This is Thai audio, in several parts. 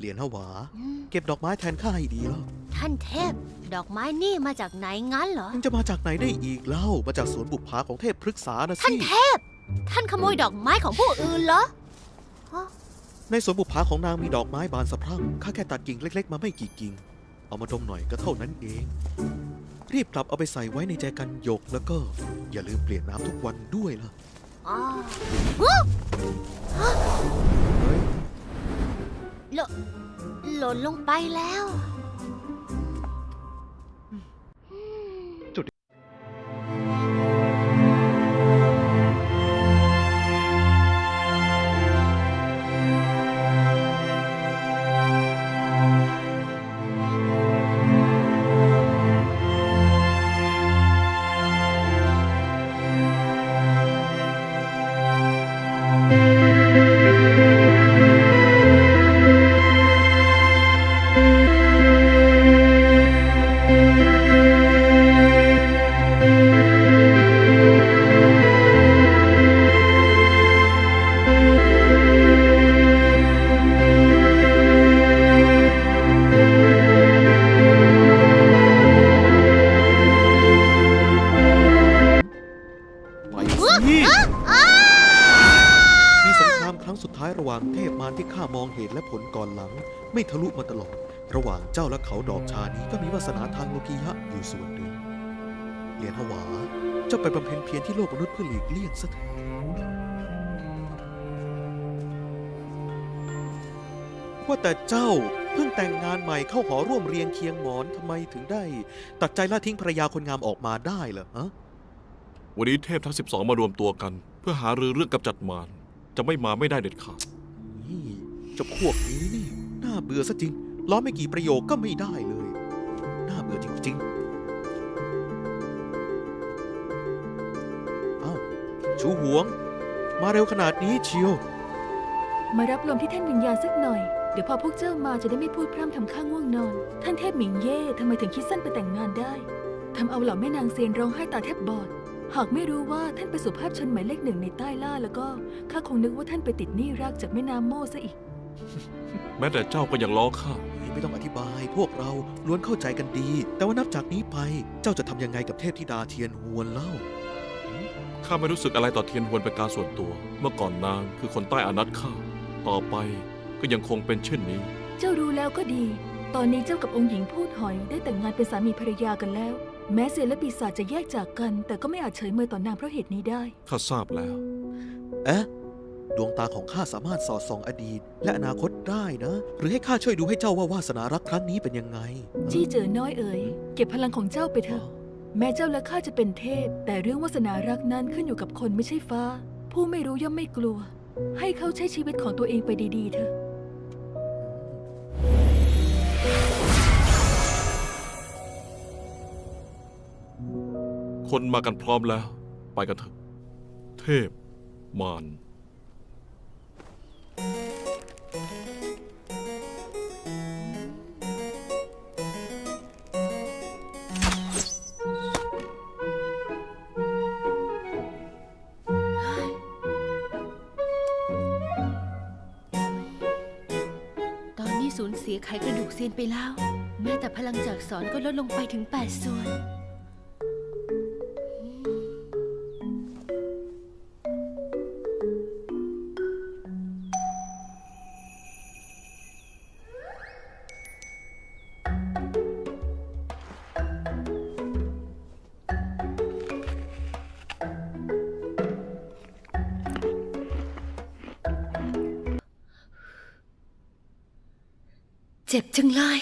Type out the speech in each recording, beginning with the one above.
เหรียญหวา เก็บดอกไม้แทนข้าให้ดีแล้วท่านเทพ ดอกไม้นี่มาจากไหนงั้นเหรอ มันจะมาจากไหนได้อีกเล่า มาจากสวนบุปผาของเทพพฤกษานะท่านสิเทพ ท่านขโมยดอกไม้ของผู้อื่นเหรอในสวนบุปผาของนางมีดอกไม้บานสะพรั่ง ข้าแค่ตัดกิ่งเล็ก ๆ มาไม่กี่กิ่ง เอามาดมหน่อยก็เท่านั้นเอง รีบกลับเอาไปใส่ไว้ในแจกันหยกแล้วก็ อย่าลืมเปลี่ยนน้ำทุกวันด้วยล่ะ อ๋อเฮ้ยหล่น หล่นลงไปแล้ว ว่างเทพมารที่ข้ามองเหตุและผลก่อนหลัง ไม่ทะลุมาตลอด ระหว่างเจ้าและเขาดอกชานี้ก็มีวาสนาทางโลกียะอยู่ส่วนหนึ่งเหรียญหวาเจ้าไปบำเพ็ญเพียรที่โลกมนุษย์เพื่อหลีกเลี่ยงซะเถอะว่าแต่เจ้าเพิ่งแต่งงานใหม่เข้าหอร่วมเรียงเคียงหมอนทำไมถึงได้ ตัดใจละทิ้งภรรยาคนงามออกมาได้เหรอฮะวันนี้เทพทั้ง 12 มารวมตัวกัน เพื่อหารือเรื่องกำจัดมารจะไม่มาไม่ได้เด็ดขาด จ้าพวกนี้นี่ น่าเบื่อซะจริง ล้อไม่กี่ประโยคก็ไม่ได้เลย น่าเบื่อจริงๆ เอ้า ชูหวง มาเร็วขนาดนี้เชียว มารับลมที่ท่านวิญญาณสักหน่อย เดี๋ยวพอพวกเจ้ามาจะได้ไม่พูดพร่ำทำข้างง่วงนอน ท่านเทพหมิงเย่ทำไมถึงคิดสั้นไปแต่งงานได้ทำเอาเหล่าแม่นางเซียนร้องไห้ตาแทบบอด หากไม่รู้ว่าท่านเป็นสุภาพชนหมายเลขหนึ่งในใต้ล่าแล้วก็ข้าคงนึกว่าท่านไปติดหนี้รักจากแม่น้ำโม่ซะอีก แม้แต่เจ้าก็ยังล้อข้า ไม่ต้องอธิบายพวกเราล้วนเข้าใจกันดี แต่ว่านับจากนี้ไปเจ้าจะทำยังไงกับเทพธิดาเทียนหวนเล่า ข้าไม่รู้สึกอะไรต่อเทียนหวนเป็นการส่วนตัว เมื่อก่อนนางคือคนใต้อานัตข้า ต่อไปก็ยังคงเป็นเช่นนี้ เจ้ารู้แล้วก็ดี ตอนนี้เจ้ากับองค์หญิงพูดหอยได้แต่งงานเป็นสามีภรรยากันแล้ว แม้เซียนและปีศาจจะแยกจากกัน แต่ก็ไม่อาจเฉยเมยต่อนางเพราะเหตุนี้ได้ ข้าทราบแล้ว เอ๊ะ ดวงตาของข้าสามารถสอดส่องอดีต และอนาคตได้นะ หรือให้ข้าช่วยดูให้เจ้าว่าวาสนารักครั้งนี้เป็นยังไงจี้เจอน้อยเอ๋ยเก็บพลังของเจ้าไปเถอะ แม้เจ้าและข้าจะเป็นเทพ แต่เรื่องวาสนารักนั้นขึ้นอยู่กับคนไม่ใช่ฟ้า ผู้ไม่รู้ย่อมไม่กลัว ให้เขาใช้ชีวิตของตัวเองไปดีๆเถอะคนมากันพร้อมแล้ว ไปกันเถอะ เทพ มาร สูญเสียไขกระดูกเซียนไปแล้ว แม้แต่พลังจากสอนก็ลดลงไปถึง 8 ส่วน เจ็บจังเลย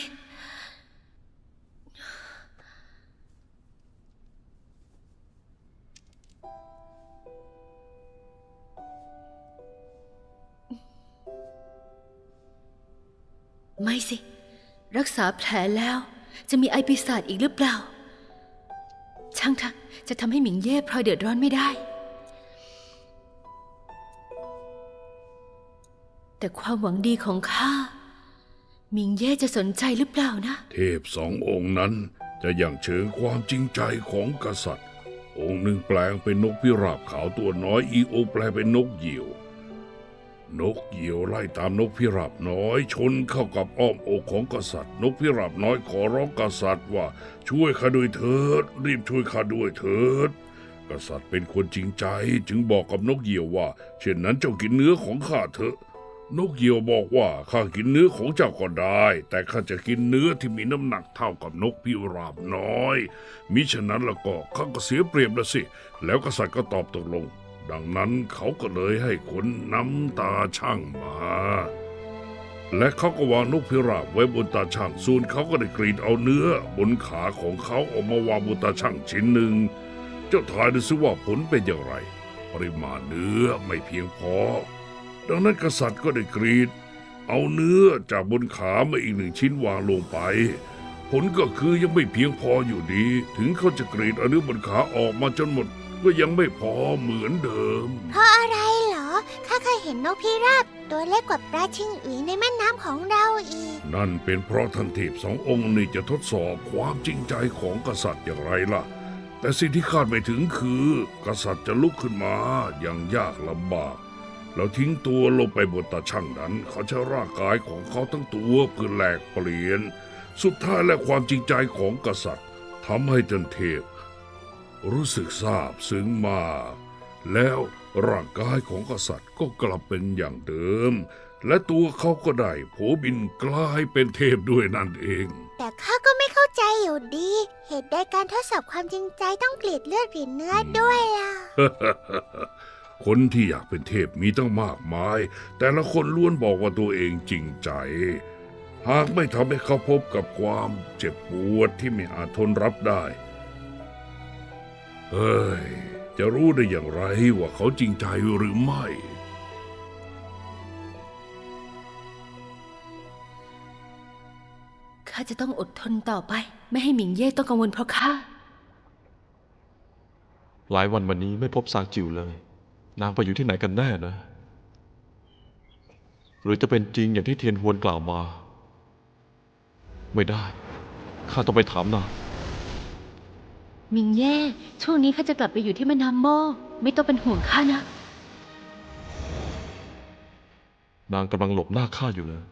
ไม่สิ รักษาแผลแล้ว จะมีไอปีศาจอีกหรือเปล่า ช่างเถอะจะทำให้หมิงเย่พลอยเดือดร้อนไม่ได้ แต่ความหวังดีของข้า มิงเย่จะสนใจหรือเปล่านะ เทพสององค์นั้นจะอย่างเชิงความจริงใจของกษัตริย์ องค์หนึ่งแปลงเป็นนกพิราบขาวตัวน้อยอีกอแปลงเป็นนกเหยี่ยวนกเหยี่ยวไล่ตามนกพิราบน้อย ชนเข้ากับอ้อมอกของกษัตริย์ นกพิราบน้อยขอร้องกษัตริย์ว่าช่วยข้าด้วยเถิด รีบช่วยข้าด้วยเถิด กษัตริย์เป็นคนจริงใจจึงบอกกับนกเหยี่ยวว่า เช่นนั้นเจ้ากินเนื้อของข้าเถอะ นกเหยี่ยวบอกว่าข้ากินเนื้อของเจ้าก็ได้ แต่ข้าจะกินเนื้อที่มีน้ำหนักเท่ากับนกพิราบน้อย มิฉะนั้นแล้วก็ข้าก็เสียเปรียบละสิ แล้วกษัตริย์ก็ตอบตกลง ดังนั้นเขาก็เลยให้คนน้ำตาช่างมา และเขาก็วางนกพิราบไว้บนตาช่างส่วนเขาก็ได้กรีดเอาเนื้อ บนขาของเขาออกมาวางบนตาช่างชิ้นหนึ่ง เจ้าทายดูสิว่าผลเป็นอย่างไร ปริมาณเนื้อไม่เพียงพอ ดังนั้นกษัตริย์ก็ได้กรีด เอาเนื้อจากบนขามาอีกหนึ่งชิ้นวางลงไป ผลก็คือยังไม่เพียงพออยู่ดี ถึงเขาจะกรีดเอาเนื้อบนขาออกมาจนหมด ก็ยังไม่พอเหมือนเดิม เพราะอะไรเหรอ ข้าเคยเห็นนกพิราบตัวเล็กกว่าปลาชิงอุ๋ยในแม่น้ำของเราอีก นั่นเป็นเพราะท่านเทพสององค์นี่จะทดสอบความจริงใจของกษัตริย์อย่างไรล่ะ แต่สิ่งที่คาดไม่ถึงคือ กษัตริย์จะลุกขึ้นมาอย่างยากลำบาก แล้วทิ้งตัวลงไปบนตาช่างนั้น เขาใช้ร่างกายของเขาทั้งตัวเพื่อแลกเปลี่ยน สุดท้ายและความจริงใจของกษัตริย์ทำให้ท่านเทพ รู้สึกซาบซึ้งมากแล้วร่างกายของกษัตริย์ก็กลับเป็นอย่างเดิม และตัวเขาก็ได้โผบินกลายเป็นเทพด้วยนั่นเอง แต่ข้าก็ไม่เข้าใจอยู่ดี เหตุใดการทดสอบความจริงใจต้องกรีดเลือดกรีดเนื้อด้วยล่ะ คนที่อยากเป็นเทพมีตั้งมากมาย แต่ละคนล้วนบอกว่าตัวเองจริงใจ หากไม่ทำให้เขาพบกับความเจ็บปวดที่ไม่อาจทนรับได้ เฮ้ย จะรู้ได้อย่างไรว่าเขาจริงใจหรือไม่ข้าจะต้องอดทนต่อไป ไม่ให้หมิงเย่ต้องกังวลเพราะข้าหลายวันมานี้ไม่พบซางจิวเลย นางไปอยู่ที่ไหนกันแน่นะ หรือจะเป็นจริงอย่างที่เทียนฮวนกล่าวมา ไม่ได้ ข้าต้องไปถามนางหมิงเย่ช่วงนี้ข้าจะกลับไปอยู่ที่แม่น้ำโม่ไม่ต้องเป็นห่วงข้านะ นางกำลังหลบหน้าข้าอยู่เลย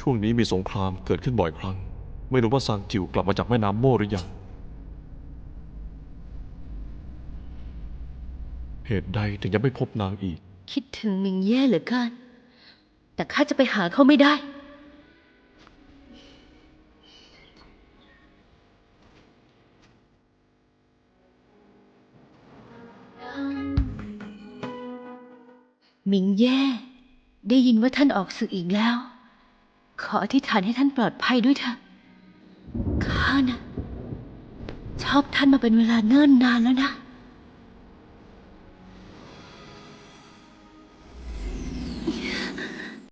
ช่วงนี้มีสงครามเกิดขึ้นบ่อยครั้ง ไม่รู้ว่าซางจิวกลับมาจากแม่น้ำโม่หรือยัง เหตุใดถึงยังไม่พบนางอีก คิดถึงมิงเย่เหลือเกินแต่ข้าจะไปหาเขาไม่ได้ มิงเย่ ได้ยินว่าท่านออกศึกอีกแล้ว ขออธิษฐานให้ท่านปลอดภัยด้วยเถอะข้านะ ชอบท่านมาเป็นเวลาเนิ่นนานแล้วนะ